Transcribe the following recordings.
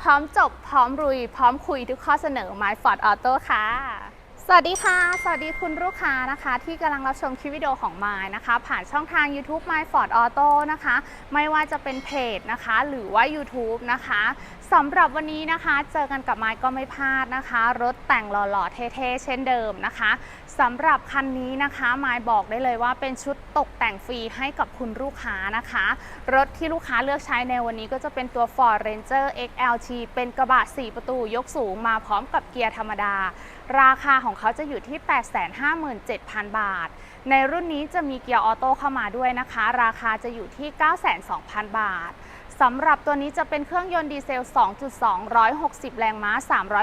พร้อมจบ พร้อมรุย พร้อมคุยทุกข้อเสนอ My Ford Auto ค่ะ สวัสดีค่ะ สวัสดีคุณลูกค้านะคะ ที่กำลังรับชมคลิปวิดีโอของ My นะคะ ผ่านช่องทาง YouTube My Ford Auto นะคะ ไม่ว่าจะเป็นเพจนะคะ หรือว่า YouTube นะคะสำหรับวันนี้นะคะ เจอกันกับไม้ก็ไม่พลาดนะคะ รถแต่งหล่อๆ เท่ๆ เช่นเดิมนะคะสำหรับคันนี้นะคะไม้บอกได้เลยว่าเป็นชุดตกแต่งฟรีให้กับคุณลูกค้านะคะ รถที่ลูกค้าเลือกใช้ในวันนี้ก็จะเป็นตัว Ford Ranger XLT เป็นกระบะ 4 ประตูยกสูงมาพร้อมกับเกียร์ธรรมดา ราคาของเขาจะอยู่ที่ 857,000 บาท ในรุ่นนี้จะมีเกียร์ออโต้เข้ามาด้วยนะคะ ราคาจะอยู่ที่92,000 บาท สำหรับตัวนี้จะเป็นเครื่องยนต์ดีเซล 2.2 160 แรงม้า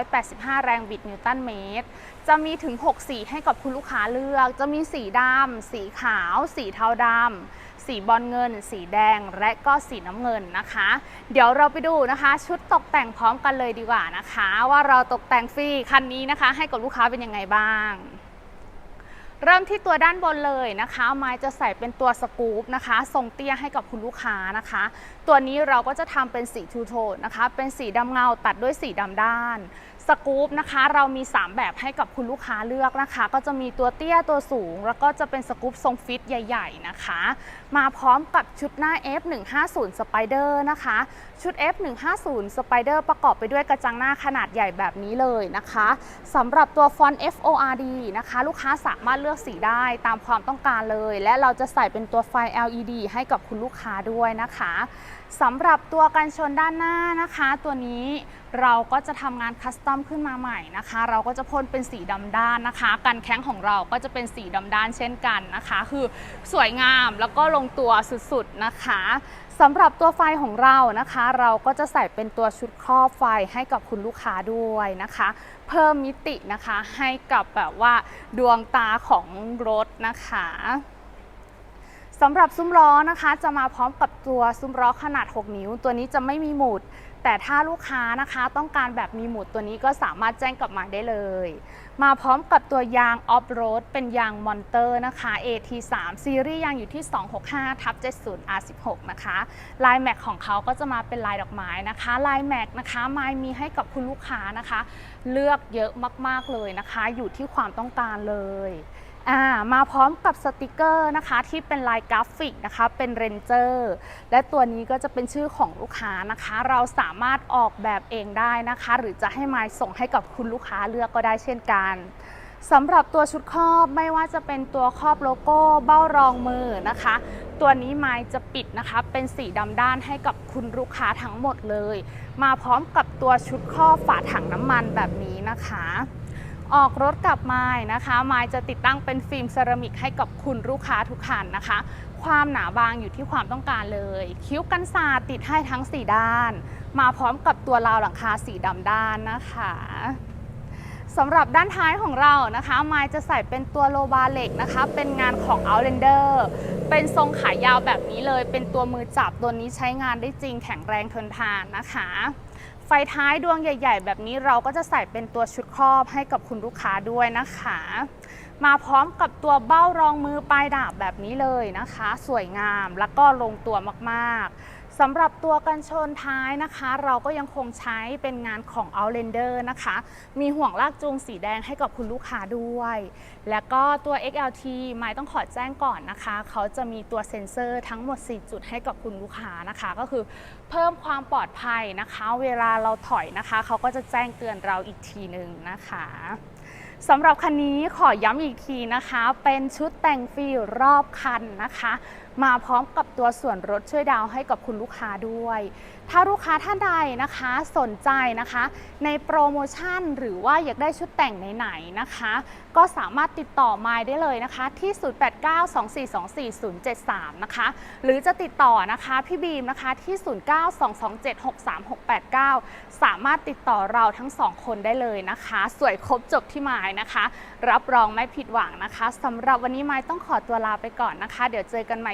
385 แรงบิดนิวตันเมตร จะมีถึง 6 สีให้กับคุณลูกค้าเลือก จะมีสีดำ สีขาว สีเทาดำ สีบอลเงิน สีแดง และก็สีน้ำเงินนะคะ เดี๋ยวเราไปดูนะคะ ชุดตกแต่งพร้อมกันเลยดีกว่านะคะ ว่าเราตกแต่งฟรีคันนี้นะคะ ให้กับลูกค้าเป็นยังไงบ้าง เริ่มที่ตัวด้านบนเลยนะคะ ไม้จะใส่เป็นตัวสกู๊ปนะคะ ทรงเตี้ยให้กับคุณลูกค้านะคะ ตัวนี้เราก็จะทำเป็นสีทูโทนนะคะ เป็นสีดำเงาตัดด้วยสีดำด้าน สกู๊ปนะคะ เรามี 3 แบบให้กับคุณลูกค้าเลือกนะคะ ก็จะมีตัวเตี้ยตัวสูง แล้วก็จะเป็นสกู๊ปทรงฟิตใหญ่ๆนะคะ มาพร้อมกับชุดหน้า F150 Spider นะคะ ชุด F150 Spider ประกอบไปด้วยกระจังหน้าขนาดใหญ่แบบนี้เลยนะคะสำหรับตัวฟอนต์ FORD นะคะ ลูกค้าสามารถเลือกสีได้ตามความต้องการเลย และเราจะใส่เป็นตัวไฟ LED ให้กับคุณลูกค้าด้วยนะคะสำหรับตัวกันชนด้านหน้านะคะ ตัวนี้เราก็จะทำงานคัสตอมขึ้นมาใหม่นะคะ เราก็จะพ่นเป็นสีดำด้านนะคะ กันแข้งของเราก็จะเป็นสีดำด้านเช่นกันนะคะ คือสวยงามแล้วก็ลงตัวสุดๆนะคะสำหรับตัวไฟของเรานะคะ เราก็จะใส่เป็นตัวชุดครอบไฟให้กับคุณลูกค้าด้วยนะคะ เพิ่มมิตินะคะให้กับแบบว่าดวงตาของรถนะคะ สำหรับซุ้มล้อนะคะ จะมาพร้อมกับตัวซุ้มล้อขนาด 6 นิ้ว ตัวนี้จะไม่มีหมุด แต่ถ้าลูกค้านะคะต้องการแบบมีหมุดตัวนี้ก็สามารถแจ้งกลับมาได้เลย มาพร้อมกับตัวยางออฟโรดเป็นยางมอนเตอร์นะคะ AT3 ซีรีส์ยางอยู่ที่ 265ทับ70 R16 นะคะลายแม็กของเขาก็จะมาเป็นลายดอกไม้นะคะลายแม็กนะคะไม้มีให้กับคุณลูกค้านะคะ เลือกเยอะมากๆเลยนะคะ อยู่ที่ความต้องการเลย อ่ามาพร้อมกับสติกเกอร์นะคะที่เป็นลายกราฟิกนะคะเป็นเรนเจอร์และตัวนี้ก็จะเป็นชื่อของลูกค้านะคะ เราสามารถออกแบบเองได้นะคะ หรือจะให้ไมายส่งให้กับคุณลูกค้าเลือกก็ได้เช่นกันสำหรับตัวชุดครอบไม่ว่าจะเป็นตัวครอบโลโก้เบ้ารองมือนะคะ ตัวนี้ไม้จะปิดนะคะเป็นสีดำด้านให้กับคุณลูกค้าทั้งหมดเลย มาพร้อมกับตัวชุดครอบฝาถังน้ำมันแบบนี้นะคะ ออกรถกับไม้นะคะ ไม้จะติดตั้งเป็นฟิล์มเซรามิกให้กับคุณลูกค้าทุกคันนะคะ ความหนาบางอยู่ที่ความต้องการเลย คิ้วกันศาติดให้ทั้ง 4 ด้าน มาพร้อมกับตัวราวหลังคาสีดำด้านนะคะสำหรับด้านท้ายของเรานะคะ ไม้จะใส่เป็นตัวโลบาเหล็กนะคะ เป็นงานของ Outlander เป็นทรงขายาวแบบนี้เลย เป็นตัวมือจับตัวนี้ใช้งานได้จริงแข็งแรงทนทานนะคะ ไฟท้ายดวงใหญ่ ๆ แบบนี้เราก็จะใส่เป็นตัวชุดครอบให้กับคุณลูกค้าด้วยนะคะ มาพร้อมกับตัวเบ้ารองมือปลายดาบแบบนี้เลยนะคะ สวยงามแล้วก็ลงตัวมากๆ สำหรับตัวกันชนท้ายนะคะ เราก็ยังคงใช้เป็นงานของ Outlander นะคะ มีห่วงลากจูงสีแดงให้กับคุณลูกค้าด้วย แล้วก็ตัว XLT ไม่ต้องขอแจ้งก่อนนะคะ เขาจะมีตัวเซ็นเซอร์ทั้งหมด 4 จุดให้กับคุณลูกค้านะคะ ก็คือเพิ่มความปลอดภัยนะคะ เวลาเราถอยนะคะ เขาก็จะแจ้งเตือนเราอีกทีหนึ่งนะคะสำหรับคันนี้ขอย้ำอีกทีนะคะ เป็นชุดแต่งฟรีรอบคันนะคะ มาพร้อมกับตัวส่วนลดช่วยดาวให้กับคุณลูกค้าด้วย ถ้าลูกค้าท่านใดนะคะสนใจนะคะ ในโปรโมชั่นหรือว่าอยากได้ชุดแต่งไหนๆนะคะ ก็สามารถติดต่อมาได้เลยนะคะ ที่ 0892424073 นะคะ หรือจะติดต่อนะคะพี่บีมนะคะที่ 0922763689 สามารถติดต่อเราทั้งสองคนได้เลยนะคะ สวยครบจบที่หมายนะคะ รับรองไม่ผิดหวังนะคะสำหรับวันนี้ไม้ต้องขอตัวลาไปก่อนนะคะ เดี๋ยวเจอกันใหม่